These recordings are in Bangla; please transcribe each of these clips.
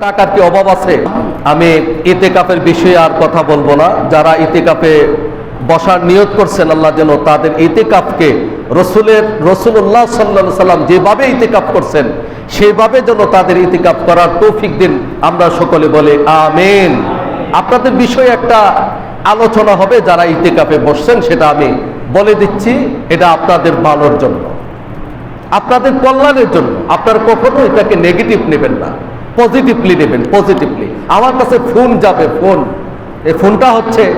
টাকার কি অভাব আছে? আমি ইতেকাফের বিষয়ে আর কথা বলব না। যারা ইতেকাফে বসার নিয়ত করছেন, আল্লাহ যেন তাদের ইতেকাফকে রসুলের রসুল্লাহ সাল্লা সাল্লাম যেভাবে ইতেকাফ করছেন, সেভাবে যেন তাদের ইতিকাফ করার তৌফিক দিন আমরা সকলে বলে, আমেন। আপনাদের বিষয়ে একটা আলোচনা হবে যারা ইতিকাফে বসছেন, সেটা আমি বলে দিচ্ছি, এটা আপনাদের ভালোর জন্য। আপনাদের কল্যাণের জন্য। আপনার কখনো এটাকে নেগেটিভ নেবেন না। পজিটিভলি নেবেন পজিটিভলি আমার কাছে ফোন যাবে, ফোন। এই ফোনটা হচ্ছে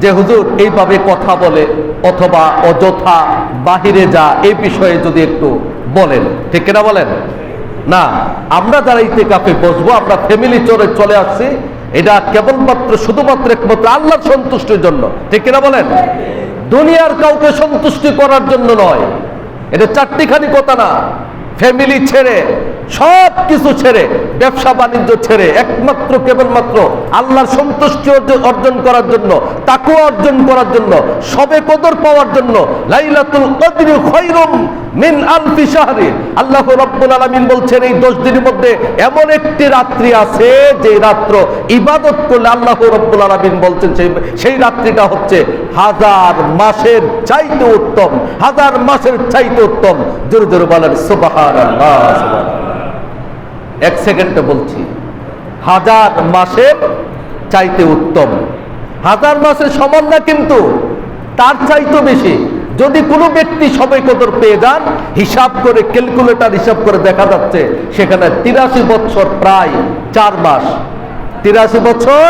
যে হুজুর এইভাবে কথা বলে অথবা অযথা বাহিরে যা, এই বিষয়ে যদি একটু বলেন। ঠিক কিনা বলেন? না, আমরা যারা ইতিকাফে বসবো, আমরা ফ্যামিলি চলে চলে আসছি, এটা কেবলমাত্র, শুধুমাত্র একমাত্র আল্লাহর সন্তুষ্টির জন্য। ঠিক কিনা বলেন? দুনিয়ার কাউকে সন্তুষ্টি করার জন্য নয়। এটা চারটিখানি কথা না। ফ্যামিলি ছেড়ে, সব কিছু ছেড়ে, ব্যবসা বাণিজ্য ছেড়ে, একমাত্র, কেবলমাত্র আল্লাহর সন্তুষ্টি অর্জন- করার জন্য তাকু অর্জন করার জন্য, সবে কদর পাওয়ার জন্য, লাইলাতুল কদরি খৈরুম মিন আলফি শাহরি আল্লাহ রাব্বুল আলামিন বলছেন, এই 10 দিনের মধ্যে এমন একটি রাত্রি আছে, যে রাত্র ইবাদত করলে আল্লাহ রাব্বুল আলামিন বলছেন, সেই সেই রাত্রিটা হচ্ছে হাজার মাসের চাইতে উত্তম, হাজার মাসের চাইতে উত্তম জোরে জোরে বলেন সুবহানাল্লাহ। এক সেকেন্ডে বলছি, হাজার মাসের চাইতে উত্তম। হাজার মাসের সমান না কিন্তু তার চাইতে বেশি। যদি কোনো ব্যক্তি কদর পেয়ে যান, হিসাব করে, ক্যালকুলেটর হিসাব করে দেখা যাচ্ছে, সেখানে তিরাশি বছর প্রায় চার মাস। তিরাশি বছর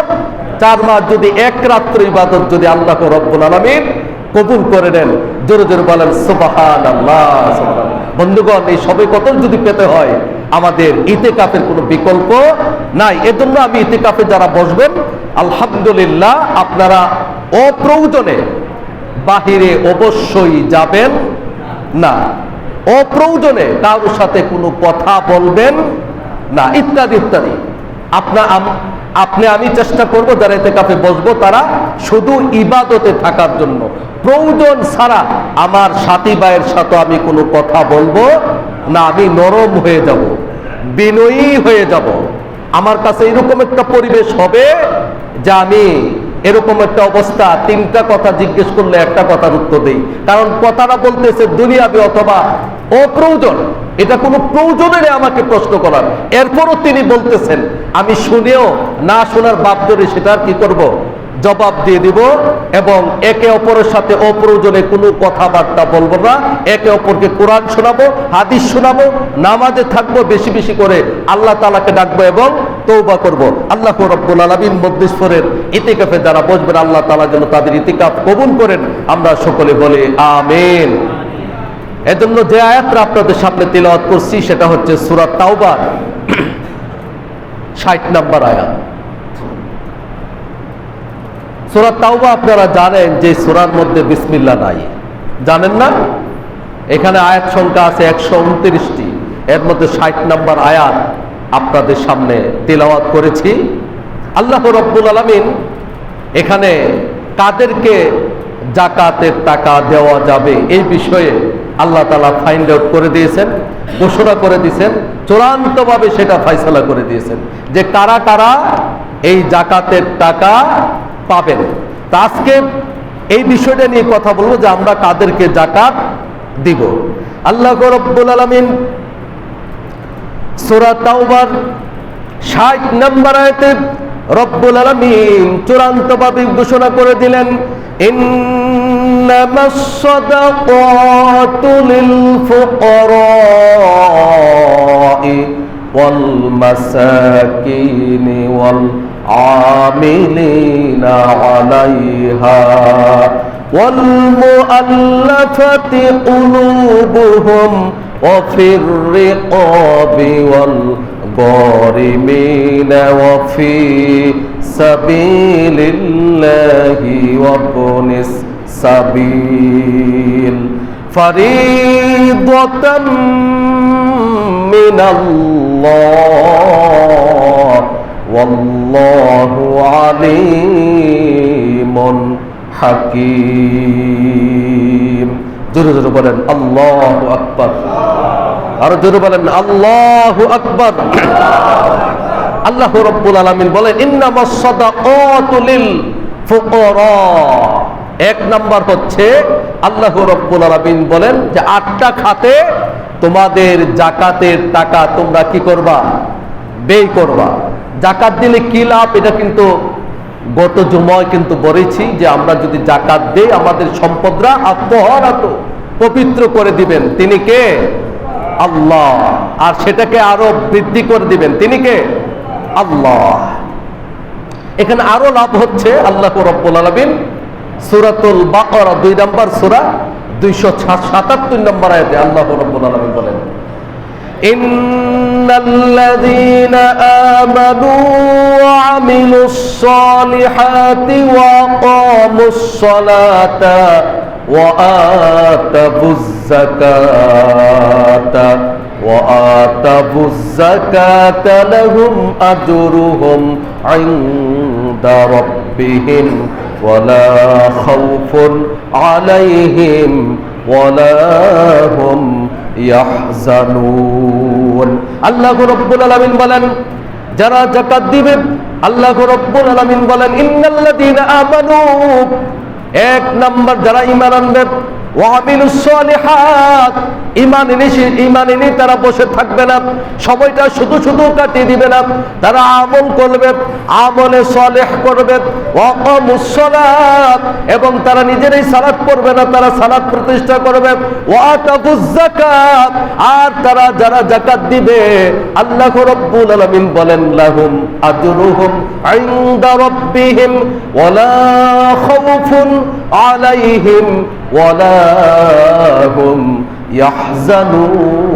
চার মাস যদি এক রাত্র ইবাদত যদি আল্লাহ রব্বুল আলমিন কবুল করে নেন, জোরে বলেন আল্লাহ বন্ধুগণ, এই সবে কত যদি পেতে হয়, আমাদের ইতে কাপের কোনো বিকল্প নাই। এজন্য আমি ইতে কাপে যারা বসবেন, আলহামদুলিল্লাহ, আপনারা অপ্রয়োজনে বাহিরে অবশ্যই যাবেন না। অপ্রয়োজনে কারোর সাথে কোনো কথা বলবেন না, ইত্যাদি ইত্যাদি। আপনা আপনি, আমি চেষ্টা করব, যারা এতে কাপে বসবো, তারা শুধু ইবাদতে থাকার জন্য। প্রয়োজন ছাড়া আমার সাথী ভাইয়ের সাথে আমি কোনো কথা বলব না, আমি নরম হয়ে যাব, বিনয়ী হয়ে যাব। আমার কাছে এরকম একটা পরিবেশ হবে যে আমি এরকম একটা অবস্থা, তিনটা কথা জিজ্ঞেস করলে একটা কথার উত্তর দেই। কারণ কথাটা বলতেছে দুনিয়াবি অথবা অপ্রয়োজন। এটা কোনো প্রয়োজনের আমাকে প্রশ্ন করার। এরপরও তিনি বলতেছেন, আমি শুনেও না শোনার বাপ ধরে সেটা কি করব? জবাব দিয়ে দিব এবং একে অপরের সাথে অপ্রয়োজনে কোনো কথাবার্তা বলব না। একে অপরকে কোরআন শোনাবো, হাদিস শোনাবো, নামাজে থাকব, বেশি বেশি করে আল্লাহ তালাকে ডাকবো এবং তৌবা করব। আল্লাহ রব্বুল আলমিন মধ্যেশ্বরের ইতিকাফে যারা বসবেন, আল্লাহ তালা যেন তাদের ইতিকাফ কবুল করেন। আমরা সকলে বলে, আমেন। এজন্য যে আয়াতটা আপনাদের সামনে তিলাওয়াত করছি, সেটা হচ্ছে সুরাত তাওবার ষাট নাম্বার আয়াত। সুরা তাওবা আপনারা জানেন যে সুরার মধ্যে বিসমিল্লা নাই। জানেন না? এখানে আয়াত সংখ্যা আছে একশো উনত্রিশটি। এর মধ্যে ষাট নাম্বার আয়াত আপনাদের সামনে তিলাওয়াত করেছি। আল্লাহ রব্বুল আলমিন এখানে কাদেরকে জাকাতের টাকা দেওয়া যাবে এই বিষয়ে আল্লাহ তালা ফাইন্ড আউট করে দিয়েছেন ঘোষণা করে দিয়েছেন, চূড়ান্তভাবে সেটা ফাইসলা করে দিয়েছেন যে কারা কারা এই জাকাতের টাকা পাবেন। তা আজকে এই বিষয়টা নিয়ে কথা বলব যে আমরা কাদেরকে জাকাত দিব। আল্লাহ রব্বুল আলমিন সুরা তাওবার ষাট নম্বর আয়তে রব্বুল আলমিন চূড়ান্তভাবে ঘোষণা করে দিলেন إنما الصدقات للفقراء والمساكين والعاملين عليها والمؤلفة قلوبهم وفي الرقاب والغارمين وفي سبيل الله وابن السبيل فريضة من الله والله عليم হাকিম জোরে জোরে বলেন আল্লাহ আকবর আরো জোরে বলেন আল্লাহ আকবর আল্লাহ রব্বুল আলামিন বলেন ইন্নামাস সাদাকাতু লিল ফুকারা এক নাম্বার হচ্ছে আল্লাহ রব্বুল আলামিন বলেন যে আটটা খাতে তোমাদের জাকাতের টাকা তোমরা কি করবা? ব্যয় করবা। জাকাত দিলে কি লাভ? এটা কিন্তু গত জুমায় কিন্তু বলেছি যে আমরা যদি জাকাত দেই, আমাদের সম্পদরা আত্মহরাত, পবিত্র করে দিবেন। তিনি কে? আল্লাহ। আর সেটাকে আরও বৃদ্ধি করে দিবেন। তিনি কে? আল্লাহ। এখানে আরও লাভ হচ্ছে আল্লাহ রব্বুল আলমিন সুরাতুল বাকরা দুই নম্বর সুরা দুইশো সাতাত্তর নম্বর আয়াতে আল্লাহ রব্বুল আলমিন বলেন إن الذين آمنوا وعملوا الصالحات وأقاموا الصلاة وآتوا الزكاة وآتوا الزكاة لهم أجرهم عند ربهم ولا خوف عليهم ولا هم ইয়াহজানুন আল্লাহ রাব্বুল আলামিন বলেন যারা যাকাত দিবেন আল্লাহ রাব্বুল আলামিন বলেন ইন্নাল্লাযীনা আমানু এক নাম্বার যারা ঈমান আনবে এনেছে, ঈমান এনে তারা বসে থাকবে না। সময়টা শুধু শুধু কাটিয়ে দিবে না। তারা আমল করবে, আমলে সালেহ করবে। এবং তারা নিজেরাই সালাদ করবে না, তারা সালাদ প্রতিষ্ঠা করবে। আর তারা যারা জাকাত দিবে, আল্লাহ রাব্বুল আলামিন বলেন, লাহুম আজরুহুম ইনদা রাব্বিহিম, ওয়ালা খাউফুন আলাইহিম, ওয়ালা হুম ইয়াহজানুন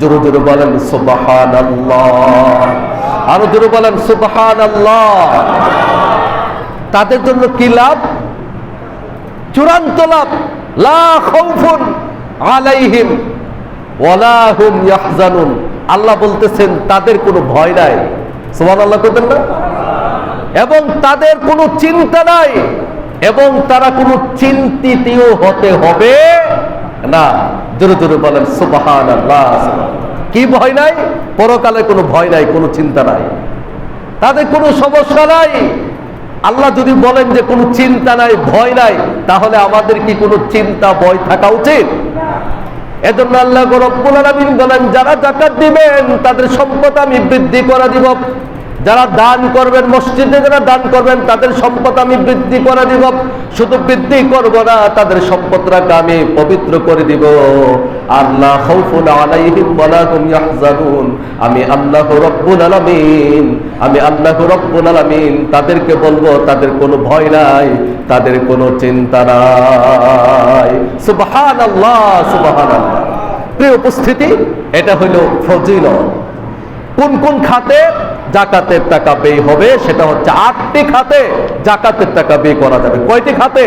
জোরে জোরে বলেন, সুবহানাল্লাহ। আরও জোরে বলেন, সুবহানাল্লাহ। তাদের জন্য কি লাভ? চূড়ান্ত লাভ। লা খাউফুন আলাইহিম ওয়ালা হুম ইয়াহজানুন। আল্লাহ বলতেছেন, তাদের কোনো ভয় নাই। সুবহানাল্লাহ করতেন না? এবং তাদের কোনো চিন্তা নাই। এবং তারা কোনো চিন্তিতও হতে হবে না। জোরে জোরে বলেন সুবাহান আল্লাহ কি ভয় নাই? পরকালে কোনো ভয় নাই, কোনো চিন্তা নাই। তাদের কোনো সমস্যা নাই। আল্লাহ যদি বলেন যে কোনো চিন্তা নাই, ভয় নাই, তাহলে আমাদের কি কোনো চিন্তা, ভয় থাকা উচিত? এজন্য আল্লাহ আলামিন বলেন, যারা জাকাত দিবেন, তাদের সম্পদ আমি বৃদ্ধি করে দিব। যারা দান করবেন, মসজিদে যারা দান করবেন, তাদের সম্পদ আমি বৃদ্ধি করে দিব। শুধু বৃদ্ধি করব না, তাদের সম্পদটাকে আমি পবিত্র করে দিব। আল্লাহ আমি আল্লাহ রব্বুল আলামিন, আমি আল্লাহ রব্বুল আলামিন। তাদেরকে বলব, তাদের কোনো ভয় নাই, তাদের কোনো চিন্তা নাই। সুবহানাল্লাহ সুবহানাল্লাহ। প্রিয় উপস্থিতি, এটা হলো ফজিলত। কোন কোন খাতে জাকাতের টাকা ব্যয় হবে? সেটা হচ্ছে আটটি খাতে জাকাতের টাকা ব্যয় করা যাবে। কয়টি খাতে?